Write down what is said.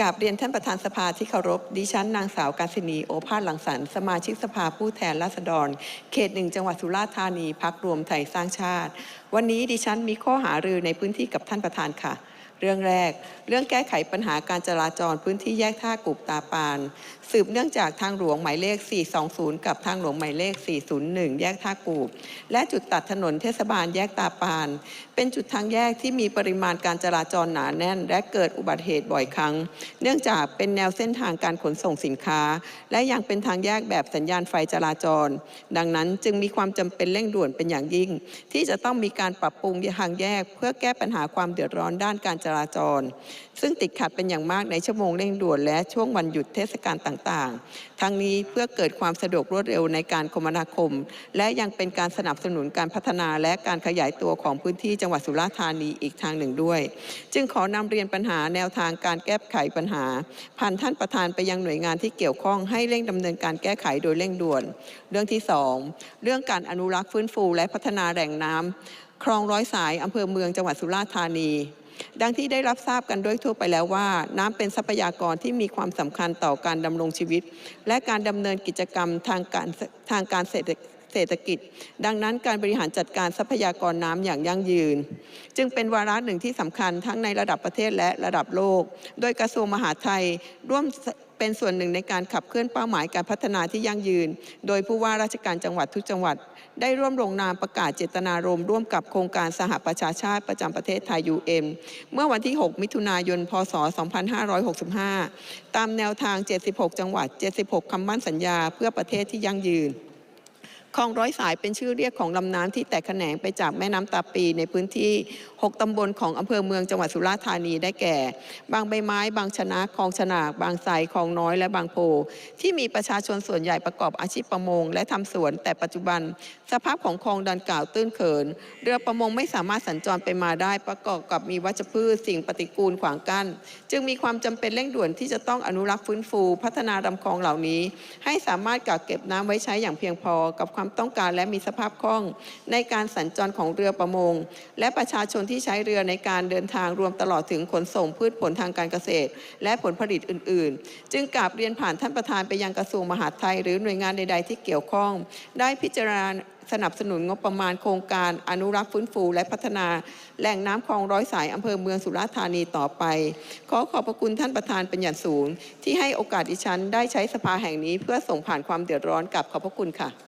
กราบเรียนท่านประธานสภาที่เคารพ ดิฉันนางสาวกาศินีโอภาสหลังสรรสมาชิกสภาผู้แทนราษฎร เขตหนึ่งจังหวัดสุราษฎร์ธานีพักรวมไทยสร้างชาติ วันนี้ดิฉันมีข้อหารือในพื้นที่กับท่านประธานค่ะ เรื่องแรก เรื่องแก้ไขปัญหาการจราจรพื้นที่แยกท่ากูบตาปาน สืบเนื่องจากทางหลวงหมายเลข 420 กับทางหลวงหมายเลข 401 แยกท่ากูบ และจุดตัดถนนเทศบาลแยกตาปาน เป็นจุดทางแยกที่มีปริมาณการจราจรหนาแน่น และเกิดอุบัติเหตุบ่อยครั้ง เนื่องจากเป็นแนวเส้นทางการขนส่งสินค้า และยังเป็นทางแยกแบบสัญญาณไฟจราจร ดังนั้นจึงมีความจำเป็นเร่งด่วนเป็นอย่างยิ่ง ที่จะต้องมีการปรับปรุงทางแยก เพื่อแก้ปัญหาความเดือดร้อนด้านการจราจร ซึ่งติดขัดเป็นอย่างมากในชั่วโมงเร่งด่วนและช่วงวันหยุดเทศกาลต่างๆ ทั้งนี้เพื่อเกิดความสะดวกรวดเร็วในการคมนาคม และยังเป็นการสนับสนุนการพัฒนาและการขยายตัวของพื้นที่จังหวัดสุราษฎร์ธานีอีกทางหนึ่งด้วย จึงขอนำเรียนปัญหาแนวทางการแก้ไขปัญหา ผ่านท่านประธานไปยังหน่วยงานที่เกี่ยวข้องให้เร่งดำเนินการแก้ไขโดยเร่งด่วน เรื่องที่สองเรื่องการอนุรักษ์ฟื้นฟูและพัฒนาแหล่งน้ำคลองร้อยสายอำเภอเมืองจังหวัดสุราษฎร์ธานี ดังที่ได้รับทราบกันด้วยทั่วไปแล้วว่า น้ำเป็นทรัพยากรที่มีความสำคัญต่อการดำรงชีวิต และการดำเนินกิจกรรมทางการทางการเศรษฐเศรษฐกิจ ดังนั้นการบริหารจัดการทรัพยากรน้ำอย่างยั่งยืน จึงเป็นวาระหนึ่งที่สำคัญทั้งในระดับประเทศและระดับโลก โดยกระทรวงมหาดไทยร่วม เป็นส่วนหนึ่งในการขับเคลื่อนเป้าหมายการพัฒนาที่ยั่งยืน โดยผู้ว่าราชการจังหวัดทุกจังหวัด ได้ร่วมลงนามประกาศเจตนารมณ์ร่วมกับโครงการสหประชาชาติประจำประเทศไทย UN เมื่อวันที่ 6 มิถุนายน พศ 2565 ตามแนวทาง 76 จังหวัด 76 คำมั่นสัญญาเพื่อประเทศที่ยั่งยืน คลองร้อยสายเป็นชื่อเรียกของลำน้ำที่แตกแขนงไปจากแม่น้ำตาปีในพื้นที่ 6 ตำบลของอำเภอเมืองจังหวัดสุราษฎร์ธานีได้แก่ บางใบไม้ บางชนะคลองฉนาก บางไทรคลองน้อยและบางโพ ที่มีประชาชนส่วนใหญ่ประกอบอาชีพประมง และทำสวน แต่ปัจจุบัน สภาพของคลองดันกล่าวตื้นเขิน เรือประมงไม่สามารถสัญจรไปมาได้ประกอบกับมีวัชพืชสิ่งปฏิกูลขวางกั้น จึงมีความจำเป็นเร่งด่วนที่จะต้องอนุรักษ์ฟื้นฟู พัฒนาลำคลองเหล่านี้ ให้สามารถกักเก็บน้ำไว้ใช้อย่างเพียงพอกับความต้องการและมีสภาพคล่อง ในการสัญจรของเรือประมง และประชาชนที่ใช้เรือในการเดินทางรวมตลอดถึงขนส่งพืชผลทางการเกษตร และผลผลิตอื่น ๆ จึงกราบเรียนผ่านท่านประธานไปยังกระทรวงมหาดไทย หรือหน่วยงานใด ๆ ที่เกี่ยวข้อง ได้พิจารณาสนับสนุนงบประมาณโครงการอนุรักษ์ฟื้นฟูและพัฒนาแหล่งน้ำคลองร้อยสายอำเภอเมืองสุราษฎร์ธานีต่อไป ขอขอบพระคุณท่านประธานเป็นอย่างสูง ที่ให้โอกาสดิฉันได้ใช้สภาแห่งนี้เพื่อส่งผ่านความเดือดร้อนกับขอบพระคุณค่ะ